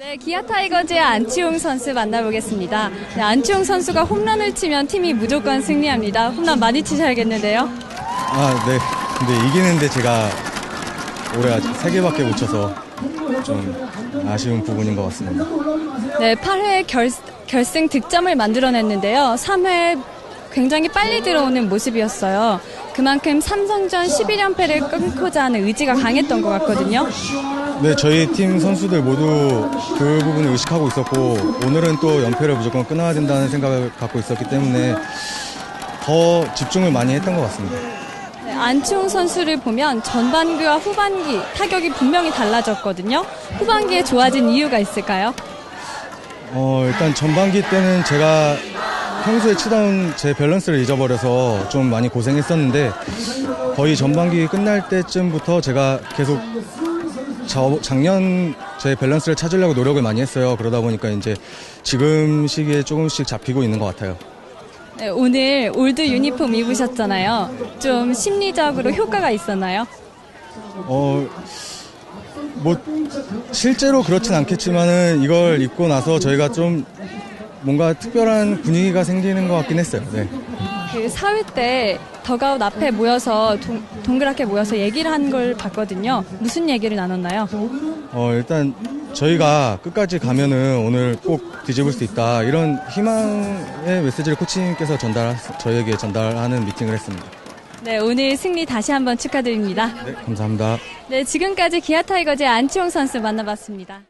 네, 기아 타이거즈의 안치홍 선수 만나보겠습니다. 네, 안치홍 선수가 홈런을 치면 팀이 무조건 승리합니다. 홈런 많이 치셔야겠는데요. 아, 네. 근데 이기는데 제가 올해 아직 3개밖에 못 쳐서 좀 아쉬운 부분인 것 같습니다. 네, 8회 결, 결승 득점을 만들어냈는데요. 3회 굉장히 빨리 들어오는 모습이었어요. 그만큼 삼성전 11연패를 끊고자 하는 의지가 강했던 것 같거든요. 네, 저희 팀 선수들 모두 그 부분을 의식하고 있었고 오늘은 또 연패를 무조건 끊어야 된다는 생각을 갖고 있었기 때문에 더 집중을 많이 했던 것 같습니다. 네, 안치홍 선수를 보면 전반기와 후반기 타격이 분명히 달라졌거든요. 후반기에 좋아진 이유가 있을까요? 어, 일단 전반기 때는 제가 평소에 치던 제 밸런스를 잊어버려서 좀 많이 고생했었는데 거의 전반기 끝날 때쯤부터 제가 계속 저- 작년 제 밸런스를 찾으려고 노력을 많이 했어요. 그러다 보니까 이제 지금 시기에 조금씩 잡히고 있는 것 같아요. 네, 오늘 올드 유니폼 입으셨잖아요. 좀 심리적으로 효과가 있었나요? 어, 뭐, 실제로 그렇진 않겠지만은 이걸 입고 나서 저희가 좀 뭔가 특별한 분위기가 생기는 것 같긴 했어요. 네. 그 사회 때 더가웃 앞에 모여서 동, 동그랗게 모여서 얘기를 한 걸 봤거든요. 무슨 얘기를 나눴나요? 어, 일단 저희가 끝까지 가면은 오늘 꼭 뒤집을 수 있다. 이런 희망의 메시지를 코치님께서 전달, 저희에게 전달하는 미팅을 했습니다. 네, 오늘 승리 다시 한번 축하드립니다. 네, 감사합니다. 네, 지금까지 기아 타이거즈의 안치홍 선수 만나봤습니다.